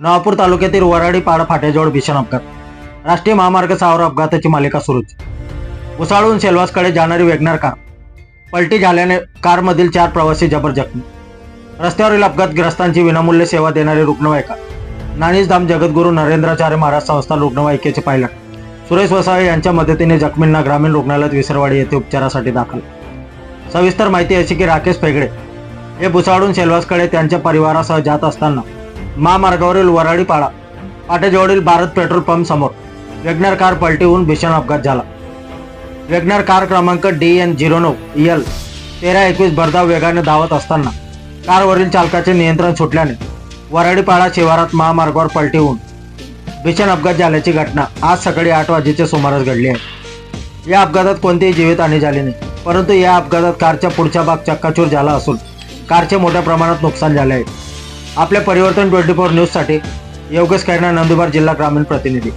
नवापूर तालुक्यातील वराडी पाडा फाट्याजवळ भीषण अपघात. राष्ट्रीय महामार्ग सहावर अपघाताची मालिका सुरूच. उसाळून सेलवासकडे जाणारी वेगनार कार. पलटी झाल्याने कारमधील चार प्रवासी जबर जखमी. रस्त्यावरील अपघातग्रस्तांची विनामूल्य सेवा देणारी रुग्णवाहिका. नाणीसधाम जगद्गुरू नरेंद्राचार्य महाराज संस्था रुग्णवाहिकेचे पायलट. सुरेश वसावे यांच्या मदतीने जखमींना ग्रामीण रुग्णालयात विसरवाडी येथे उपचारासाठी दाखल. सविस्तर माहिती अशी की राकेश पेगडे हे भुसावळून सेलवासकडे त्यांच्या परिवारासह जात असताना महामार्गावरील वराडी पाडा पाट्याजवळील भारत पेट्रोल पंप समोर वेगनर कार पलटी होऊन भीषण अपघात झाला. वेगनर कार क्रमांक डी एन झिरो नऊ एल तेरा एकवीस भरधाव वेगाने धावत असताना कारवरील चालकाचे नियंत्रण सुटल्याने वराडीपाडा शिवारात महामार्गावर पलटी होऊन भीषण अपघात झाल्याची घटना आज सकाळी आठ वाजेच्या सुमारास घडली आहे. या अपघातात कोणतीही जीवितहानी झाली नाही परंतु या अपघातात कारच्या पुढच्या भाग चक्काचूर झाला असून कारचे मोठ्या प्रमाणात नुकसान झाले आहे. आपल्या परिवर्तन ट्वेंटी फोर न्यूजसाठी योगेश खैरना नंदुरबार जिल्हा ग्रामीण प्रतिनिधी.